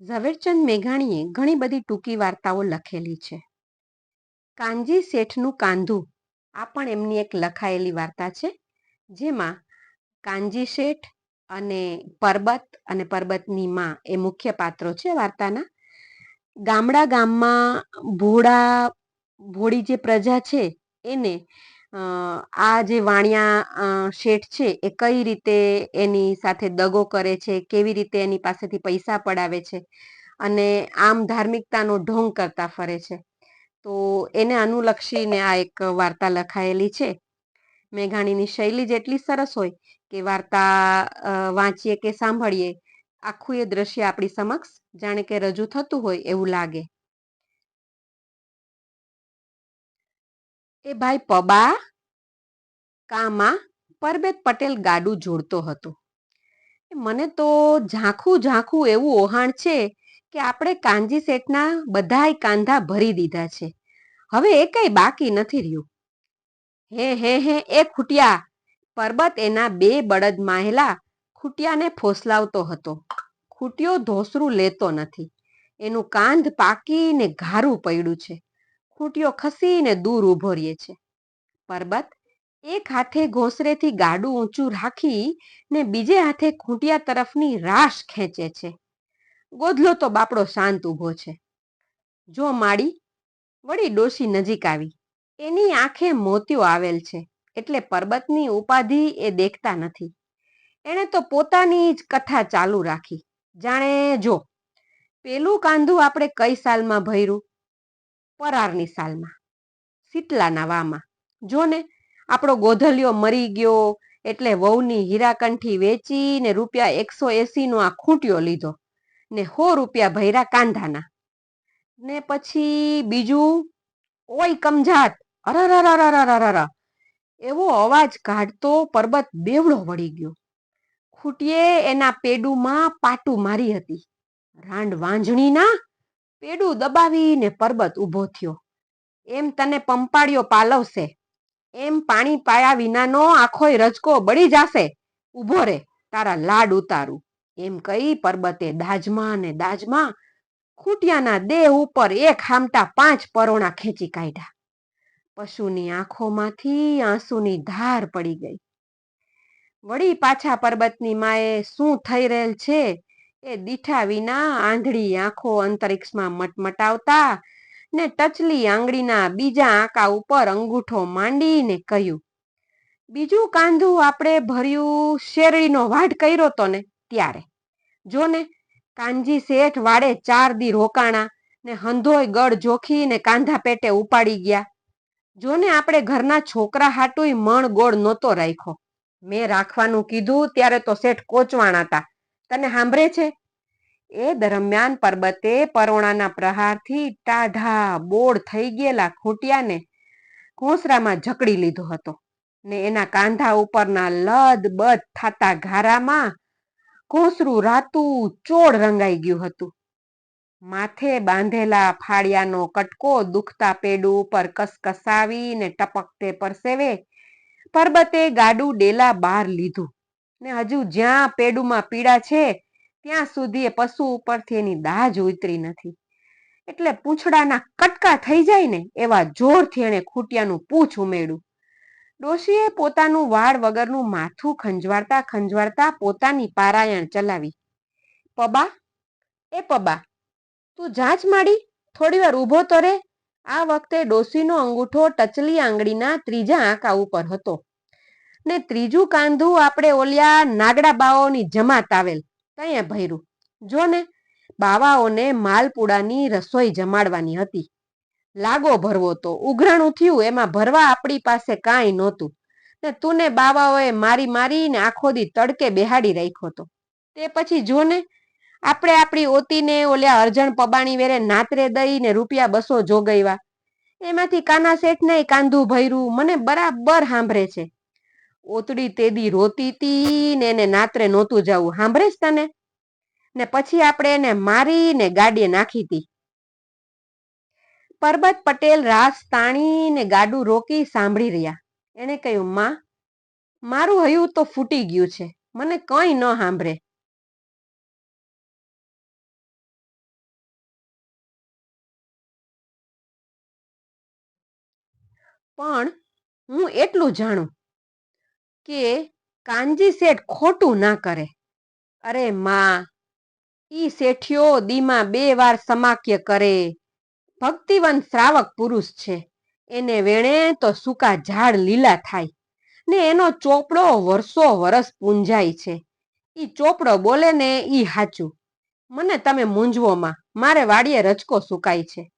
ઝવેરચંદ મેઘાણીએ ઘણી બધી ટૂંકી વાર્તાઓ લખેલી છે. કાનજી શેઠનું કાંધું, આ પણ એમની એક લખાયેલી વાર્તા છે, જેમાં કાનજી શેઠ અને પરબત અને પરબતની માં એ મુખ્ય પાત્રો છે વાર્તાના. ગામડા ગામમાં ભોળા, ભોળી જે પ્રજા છે, એને આ જે વાણિયા શેઠ છે, એ કઈ રીતે એની સાથે દગો કરે છે, કેવી રીતે એની પાસેથી પૈસા પડાવે છે અને આમ ધાર્મિકતાનો ઢોંગ કરતા ફરે છે. તો એને અનુલક્ષીને આ એક વાર્તા લખાયેલી છે. મેઘાણીની શૈલી જેટલી સરસ હોય કે વાર્તા વાંચીએ કે સાંભળીએ, આખું એ દ્રશ્ય આપણી સમક્ષ જાણે કે રજૂ થતું હોય એવું લાગે. એ ભાઈ પબા કામાં પરબેત પટેલ ગાડું જોડતો હતો. મને તો ઝાંખું ઝાંખું એવું ઓહાણ છે કે આપણે કાંજી શેઠના બધાય કાંધા ભરી દીધા છે. હવે એ કઈ બાકી નથી રહ્યું. હે હે હે, એ ખૂટિયા! પરબત એના બે બળદ માહેલા ખૂટિયાને ફોસલાવતો હતો. ખૂટિયો ધોસરું લેતો નથી. એનું કાંધ પાકીને ઘારું પડ્યું છે. ખૂટિયો ખસીને દૂર ઊભો રહે છે. પરબત એક હાથે ઘોંસરેથી ગાડું ઊંચું રાખી ને બીજે હાથે ખૂંટિયા તરફની રાશ ખેંચે છે. ગોધલો તો બાપડો શાંત ઊભો છે. જો માડી વળી ડોશી નજીક આવી. એની આંખે મોતિયો આવેલ છે, એટલે પર્બતની ઉપાધિ એ દેખતા નથી. એણે તો પોતાની જ કથા ચાલુ રાખી. જાણે જો, પેલું કાંધું આપણે કઈ સાલમાં ભર્યું? પરારની સાલમાં, શીતલાના વામાં. જોને, આપણો ગોધલિયો મરી ગયો, એટલે વહુની હીરાકંઠી વેચીને રૂપિયા એકસો એસીનો આ ખૂંટ્યો લીધો, ને હો રૂપિયા ભૈરા કાંધાના. ને પછી બીજું, ઓય કમજાત અરર એવો અવાજ કાઢતો પરબત બેવડો વળી ગયો. ખૂટીએ એના પેડુમાં પાટું મારી હતી. રાંડ વાંજણીના પેડું દબાવીને પર્વત ઊભો થયો. એમ તને પંપાળિયો પાલવશે. એમ પાણી પાયા વિનાનો આખોય રજકો બળી જાશે. ઊભો રે, તારા લાડ ઉતારું. એમ કહી પરબતે દાજમાં ને દાજમાં ખૂટિયાના દેહ ઉપર એક હામટા પાંચ પરોણા ખેંચી કાઢ્યા. પશુની આંખોમાંથી આંસુની ધાર પડી ગઈ. વળી પાછા પર્વતની માએ શું થઈ રહેલ છે? એ દીઠા વિના આંધળી આંખો અંતરિક્ષમાં મટમટાવતા ને ટચલી આંગળીના બીજા આંકા ઉપર અંગૂઠો માંડીને કહ્યું, બીજું કાંધું આપણે ભર્યું શેરડીનો વાઢ કર્યો તો ને ત્યારે? જો ને, કાનજી શેઠ વાડે ચાર દી રોકાણા ને હંધોય ગળ જોખી ને કાંધા પેટે ઉપાડી ગયા. જો ને આપણે ઘરના છોકરા હાટુય મણ ગોળ નહોતો રાખ્યો. મેં રાખવાનું કીધું ત્યારે તો શેઠ કોચવાણા હતા. તને સાંભળે છે? એ દરમિયાન પરબતે પરોણાના પ્રહારથી ટાઢા બોળ થઈ ગયેલા ખૂંટિયાને ઘોંસરામાં જકડી લીધો હતો ને એના કાંધા ઉપરના લદ બદ થાતા ઘારામાં ઘોંસરું રાતું ચોળ રંગાઈ ગયું હતું. માથે બાંધેલા ફાળિયાનો કટકો દુખતા પેડું ઉપર કસકસાવીને ટપકતે પરસેવે પરબતે ગાડું ડેલા બહાર લીધું. ને હજુ જ્યાં પેડુમાં પીડા છે, ત્યાં સુધી એ પશુ ઉપરથી એની દાજ ઉતરી નથી. એટલે પૂંછડાના કટકા થઈ જાય ને એવા જોરથી એણે ખૂટિયાનું પૂછ ઉમેર્યું. ડોશીએ પોતાનું વાળ વગરનું માથું ખંજવાળતા ખંજવાળતા પોતાની પારાયણ ચલાવી. પબા, એ પબા, તું જાંચ માડી, થોડી વાર ઊભો તો રે. આ વખતે ડોશીનો અંગૂઠો ટચલી આંગળીના ત્રીજા આંકા ઉપર હતો. ને ત્રીજું કાંધું આપણે ઓલિયા નાગડા બાવાઓની જમાત આવેલ. ત્યાં ભર્યું જો ને, બાવાઓને માલપુડાની રસોઈ જમાડવાની હતી. લાગો ભરવો તો, ઉઘરાણું થયું, એમાં ભરવા આપણી પાસે કાંઈ નહોતું. ને તું બાવાઓએ મારી મારીને આખો દી તડકે બેહાડી રાખ્યો તો તે પછી જો ને, આપણે આપણી ઓતીને ઓલ્યા અર્જણ પબાણી વેરે નાતરે દઈને રૂપિયા બસો જોગાવ્યા એમાંથી કાના શેઠને કાંધું ભર્યું, મને બરાબર સાંભળે છે. ઓતડી તેદી રોતી તી ને એને નાતરે નહોતું જવું. સાંભળે તને? ને પછી આપણે એને મારીને ગાડીએ નાખી હતી પરબત પટેલ રાસ તાણીને ગાડું રોકી સાંભળી રહ્યા. એણે કહ્યું, માં, મારું હયું તો ફૂટી ગયું છે. મને કંઈ ન સાંભળે. પણ હું એટલું જાણું કે કાનજી શેઠ ખોટું ના કરે. અરે માં, ઈ શેઠિયો દીમાં બે વાર સમાક્ય કરે. ભક્તિવંત શ્રાવક પુરુષ છે. એને વેણે તો સૂકા ઝાડ લીલા થાય. ને એનો ચોપડો વર્ષો વરસ પૂંજાય છે. ઈ ચોપડો બોલે ને ઈ હાચું. મને તમે મૂંઝવોમાં મારે વાડીએ રચકો સુકાય છે.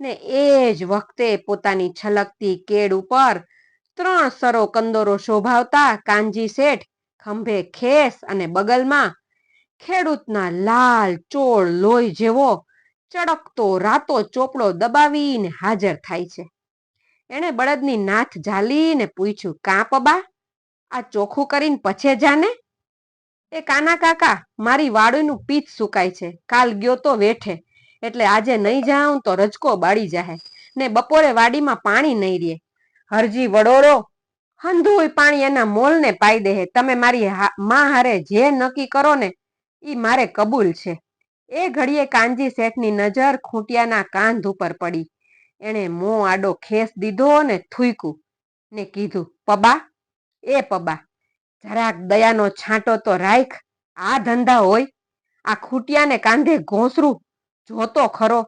ને એ જ વખતે પોતાની છલકતી કેડ ઉપર ત્રણ સરો કંદોરો શોભાવતા કાનજી શેઠ, ખંભે ખેસ અને બગલમાં ખેડૂતના લાલ ચોળ લોહી જેવો ચડકતો રાતો ચોપડો દબાવીને હાજર થાય છે. એણે બળદની નાથ ઝાલીને પૂછ્યું, કાં પબા? આ ચોખ્ખું કરીને પછે જાને? એ કાના કાકા, મારી વાડીનું પીત સુકાય છે. કાલ ગયો તો વેઠે. એટલે આજે નહીં જાઉં તો રજકો બાળી જાહે. ને બપોરે વાડીમાં પાણી નહીં રહે હરજી વડોરો. હંધુય પાણી એના મોલને પાઈ દે તમે મારી માં હારે જે નક્કી કરો ને, ઈ મારે કબૂલ છે. એ ઘડીએ કાનજી શેઠની નજર ખૂંટિયાના કાંધ ઉપર પડી. એણે મોં આડો ખેસ દીધો ને થૂયકું ને કીધું, પબા, એ પબા, જરાક દયાનો છાંટો તો રાખ, આ ધંધા હોય. આ ખૂટિયાને કાંધે ઘોંસરું જોતો ખરો.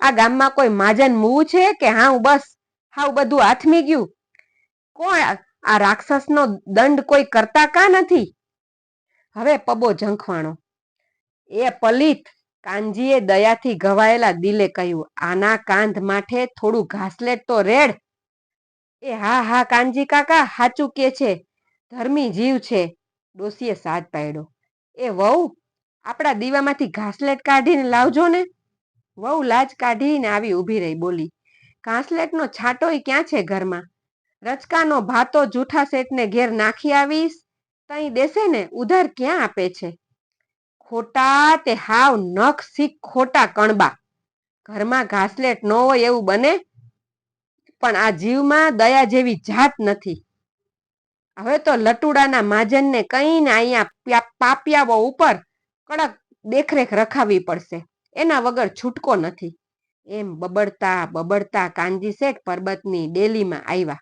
આ ગામમાં કોઈ માજન મૂવું છે કે હા બસ? હાવ બધું હાથમી ગયું કોણ આ- આ રાક્ષસનો દંડ કોઈ કરતા કા નથી? હવે પબો ઝંખવાણો. એ પલિત કાનજીએ દયાથી ઘવાયેલા દિલે કહ્યું, આના કાંધ માથે થોડું ઘાસલેટ તો રેડ. એ હા હા, કાનજી કાકા, હાચું કે છે? ધર્મી જીવ છે. ડોસીએ સાથ પાડ્યો. એ વહુ, આપણા દીવામાંથી ઘાસલેટ કાઢીને લાવજો ને. વહુ લાજ કાઢીને આવી ઊભી રહી બોલી ઘાસલેટનો છાંટોય ક્યાં છે ઘરમાં? રચકાનો ભાતો જૂઠા શેઠને ઘેર નાખી આવીશ, તઈ દેશે ને ઉધાર ક્યાં આપે છે? ખોટા તે હાવ નખ સીખ ખોટા કણબા. ઘરમાં ઘાસલેટ ન હોય એવું બને, પણ આ જીવમાં દયા જેવી જાત નથી. હવે તો લટુડાના માજનને કઈને અહીંયા પ્યા- પાપિયાઓ ઉપર કડક દેખરેખ રખાવી પડશે. એના વગર છૂટકો નથી. એમ બબડતા બબડતા કાનજી શેઠ પર્વતની ડેલીમાં આવ્યા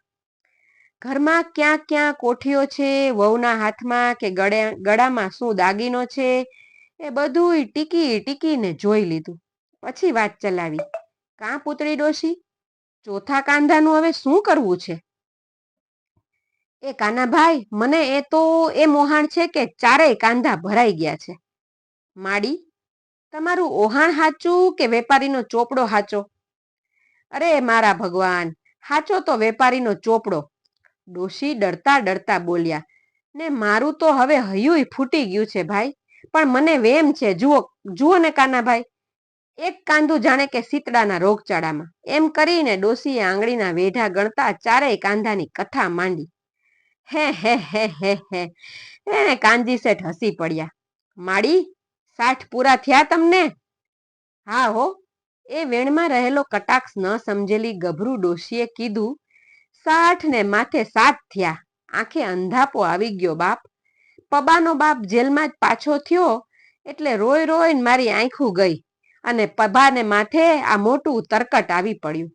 ઘરમાં ક્યાં ક્યાં કોઠીઓ છે, વહુના હાથમાં કે ગળે, ગળામાં શું દાગીનો છે, એ બધુંય ટીકી ટીકીને જોઈ લીધું. પછી વાત ચલાવી. કાં પૂતળી ડોશી? ચોથા કાંધાનું હવે શું કરવું છે? એ કાનાભાઈ મને એ તો, એ મોહાણ છે કે ચારેય કાંધા ભરાઈ ગયા છે. માડી તમારું ઓહાણ હાચું કે વેપારીનો ચોપડો હાચો? અરે મારા ભગવાન, હાચો તો વેપારીનો ચોપડો. ડોશી ડરતા ડરતા બોલ્યા, ને મારું તો હવે હૈયું ફૂટી ગયું છે ભાઈ, પણ મને વેમ છે, જુઓ જુઓ ને કાનાભાઈ એક કાંદું જાણે કે સીતડાના રોગચાળામાં. એમ કરીને ડોશીએ આંગળીના વેઢા ગણતા ચારેય કાંધાની કથા માંડી. હે હે હે હે હે. એને કાનજી શેઠ હસી પડ્યા. માડી સાઠ પૂરા થયા તમને? હા હો, એ વેણમાં રહેલો કટાક્ષ ન સમજેલી ગભરું ડોશીએ કીધું સાઠ ને માથે સાત થયા. આંખે અંધાપો આવી ગયો બાપ. પબાનો બાપ જેલમાં જ પાછો થયો એટલે રોય રોઈને મારી આંખું ગઈ અને પબાને માથે આ મોટું તરકટ આવી પડ્યું.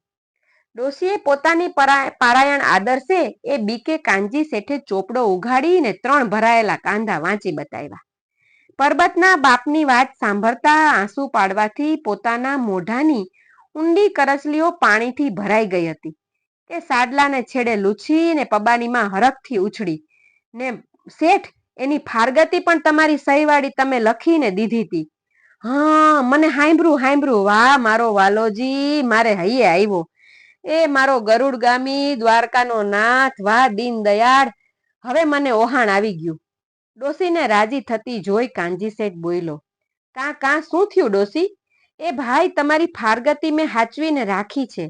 ડોશીએ પોતાની પારાયણ આદર્શે એ બીકે કાંજી શેઠે ચોપડો ઉઘાડીને ત્રણ ભરાયેલા કાંધા વાંચી બતાવ્યા. પરબતના બાપની વાત સાંભળતા આંસુ પાડવાથી પોતાના મોઢાની ઊંડી કરચલીઓ પાણીથી ભરાઈ ગઈ હતી તે સાડલાને છેડે લૂછીને પબાનીમાં હરખથી ઉછળી. ને શેઠ, એની ફારગતી પણ તમારી સહીવાળી તમે લખીને દીધી હતી હા, મને હાંભળું હાંભળું. વાહ, મારો વાલોજી, મારે હૈયે આવ્યો એ મારો ગરુડગામી દ્વારકાનો નાથ. વાહ દીન દયાળ હવે મને ઓહાણ આવી ગયું. ડોસીને રાજી થતી જોઈ કાનજી શેઠ બોયલો, કાં કાં, શું થયું ડોસી એ ભાઈ તમારી ફારગતી મેં હાચવીને રાખી છે.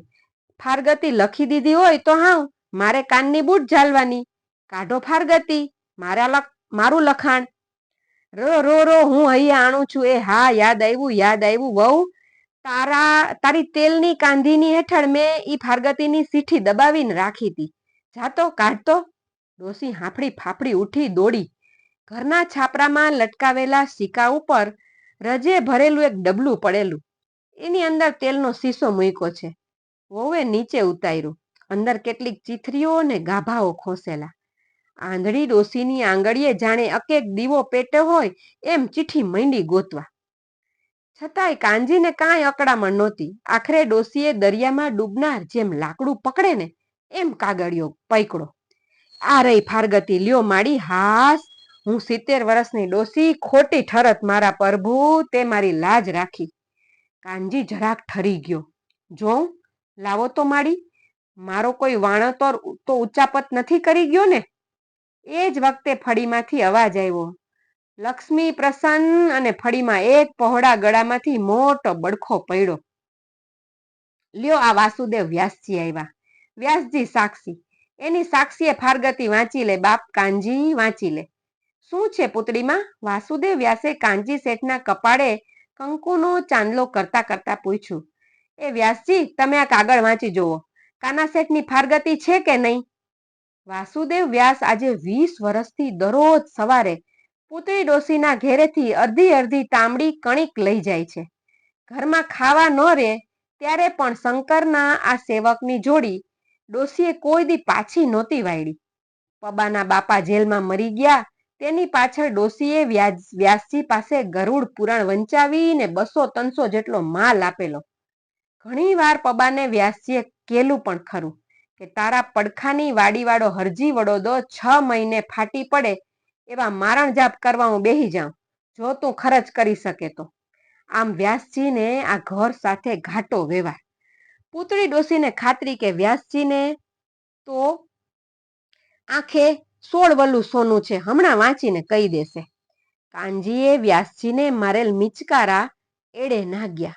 ફારગતી લખી દીધી હોય તો હા મારે કાનની બૂટ ઝાલવાની. કાઢો ફારગતી, મારા મારું લખાણ. રો રો રો, હું અહીંયા આણું છું. એ હા, યાદ આવ્યું યાદ આવ્યું, વહુ. તારા, તારી તેલની કાંધીની હેઠળ મેં ઈ ફારગતીની સીઠી દબાવીને રાખી હતી જાતો કાઢતો. ડોસી હાંફળી ફાફડી ઉઠી દોડી ઘરના છાપરામાં લટકાવેલા સિક્કા ઉપર રજે ભરેલું એક ડબલું પડેલું. એની અંદર તેલનો શીશો મૂક્યો છે. વહુએ નીચે ઉતાર્યું. અંદર કેટલીક ચીથરીઓ અને ગાભાઓ ખોસેલા. આંધળી ડોસીની આંગળીએ જાણે અકેક દીવો પેટે હોય એમ ચીઠી માંડી ગોતવા. છતાંય કાંજીને કાંઈ અકડામણ નહોતી. આખરે ડોસીએ દરિયામાં ડૂબનાર જેમ લાકડું પકડે ને એમ કાગળિયો પૈકડો આ રહી ફારગતી લ્યો માડી હાસ હું સિત્તેર વર્ષની ડોસી ખોટી ઠરત મારા પ્રભુ, તે મારી લાજ રાખી. કાનજી જરાક ઠરી ગયો. જોઉં લાવો તો માડી. મારો કોઈ વાણતોર તો ઉચ્ચાપત નથી કરી ગયો ને? એ જ વખતે ફળીમાંથી અવાજ આવ્યો. લક્ષ્મી પ્રસન્ન અને ફળીમાં એક પહોળા ગળામાંથી મોટો બડખો પડ્યો. લ્યો આ વાસુદેવ વ્યાસજી આવ્યા. વ્યાસજી સાક્ષી. એની સાક્ષીએ ફારગતી વાંચી લે બાપ કાનજી, વાંચી લે. શું છે પુતળીમાં વાસુદેવ વ્યાસે કાનજી શેઠના કપાળે કંકુનો ચાંદલો કરતા કરતા પૂછ્યું. એ વ્યાસજી, તમે આ કાગળ વાંચી જુઓ. કાના શેઠની ફારગતી છે કે નહીં? વાસુદેવ વ્યાસ આજે વીસ વર્ષથી દરરોજ સવારે પુતળી ડોસીના ઘેરેથી અડધી અડધી તાંબડી કણિક લઈ જાય છે. ઘરમાં ખાવા ન રહે ત્યારે પણ શંકરના આ સેવકની જોડી ડોસીએ કોઈ દી પાછી નહોતી વાળી પબાના બાપા જેલમાં મરી ગયા તેની પાછળ ડોસીએ વ્યાસજી પાસે ગરુડ પુરાણ વંચાવીને બસો ત્રણસો જેટલો માલ આપેલો. ઘણી વાર પબાને વ્યાસજીએ કેલું પણ ખરું કે, તારા પડખાની વાડીવાળો હરજી વડોદો છ મહિને ફાટી પડે એવા મારણ જાપ કરવા હું બેહી જાઉં. જો તું ખર્ચ કરી શકે તો. આમ વ્યાસજીને આ ઘર સાથે ઘાટો વ્યવહાર પૂતળી ડોસીને ખાતરી કે વ્યાસજીને તો આંખે સોળ વલ્લું સોનું છે, હમણાં વાંચીને કહી દેશે. કાનજીએ વ્યાસજીને મારેલ મિચકારા એડે નાગ્યા.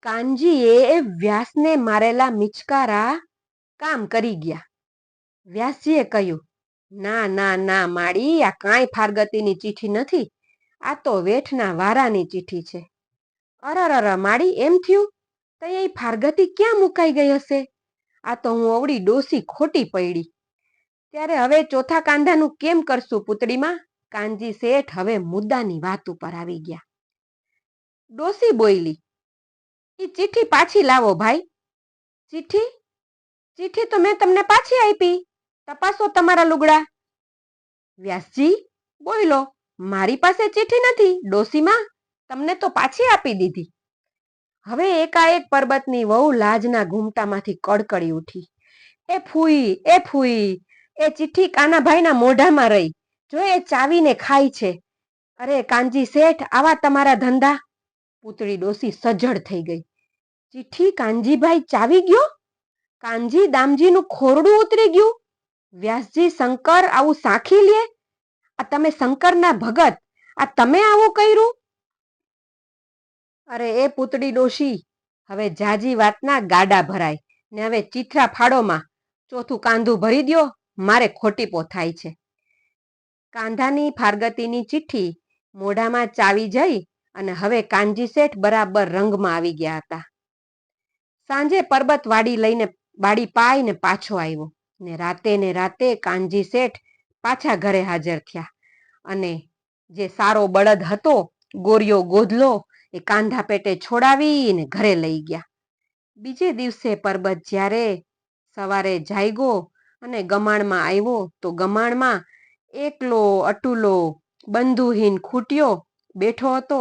કાનજીએ વ્યાસને મારેલા મિચકારા કામ કરી ગયા. વ્યાસજીએ કહ્યું, ના ના ના માડી આ કાંઈ ફારગતીની ચીઠી નથી. આ તો વેઠના વારાની ચીઠી છે. અરર માડી એમ થયું? તો એ ફારગતી ક્યાં મુકાઈ ગઈ હશે? આ તો હું અવળી ડોસી ખોટી પડી ત્યારે હવે ચોથા કાંધાનું કેમ કરશું પુતળીમાં? કાનજી શેઠ હવે મુદ્દાની વાત ઉપર આવી ગયા. ડોસી બોયલી એ ચિઠ્ઠી પાછી લાવો ભાઈ. ચિઠ્ઠી? ચિઠ્ઠી તો મેં તમને પાછી આપી. તપાસો તમારા લુગડા. વ્યાસજી, બોયલો, મારી પાસે ચિઠ્ઠી નથી ડોસીમાં. તમને તો પાછી આપી દીધી. હવે એકાએક પર્વતની વહુ લાજના ઘૂમટામાંથી કડકડી ઉઠી. એ ફૂઈ એ ફૂઈ. એ ચિઠ્ઠી કાનાભાઈના મોઢામાં રહી. જો એ ચાવીને ખાય છે. અરે કાનજી શેઠ, આવા તમારા ધંધા? પૂતળી ડોસી સજ્જડ થઈ ગઈ. ચિઠ્ઠી કાનજીભાઈ ચાવી ગયો? કાનજી દામજીનું ખોરડું ઉતરી ગયું? વ્યાસજી શંકર આવું સાખી લે? આ તમે શંકરના ભગત. આ તમે આવું કર્યું? અરે એ પૂતળી ડોશી હવે જાજી વાતના ગાડા ભરાય. ને હવે ચીથરા ફાડોમાં ચોથું કાંધું ભરી દ્યો. મારે ખોટીપો થાય છે. કાંધાની ફારગતીની ચિઠ્ઠી મોઢામાં ચાવી જઈ અને હવે કાનજી શેઠ બરાબર રંગમાં આવી ગયા હતા. સાંજે પરબત વાડી લઈને, વાડી પાઈને પાછો આવ્યો ને રાતે ને રાતે કાનજી શેઠ પાછા ઘરે હાજર થયા અને જે સારો બળદ હતો ગોરિયો ગોધલો એ કાંધા પેટે છોડાવીને ઘરે લઈ ગયા. બીજે દિવસે પરબત જ્યારે સવારે જાયગો અને ગમાણમાં આવ્યો તો ગમાણમાં એકલો અટુલો બંધુહીન ખૂટ્યો બેઠો હતો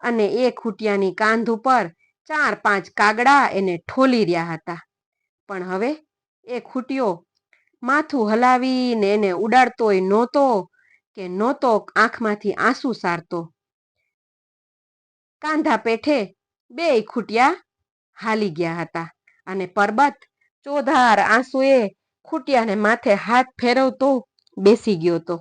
અને એ ખૂટિયાની કાંધ ઉપર ચાર પાંચ કાગડા એને ઠોલી રહ્યા હતા. પણ હવે એ ખૂટ્યો માથું હલાવીને એને ઉડાડતોય નહોતો કે નહોતો આંખમાંથી આંસુ સારતો. કાંધા પેઠે બે ખૂટિયા હાલી ગયા હતા અને પરબત ચોધાર આંસુએ ખૂટિયાને માથે હાથ ફેરવતો બેસી ગયો હતો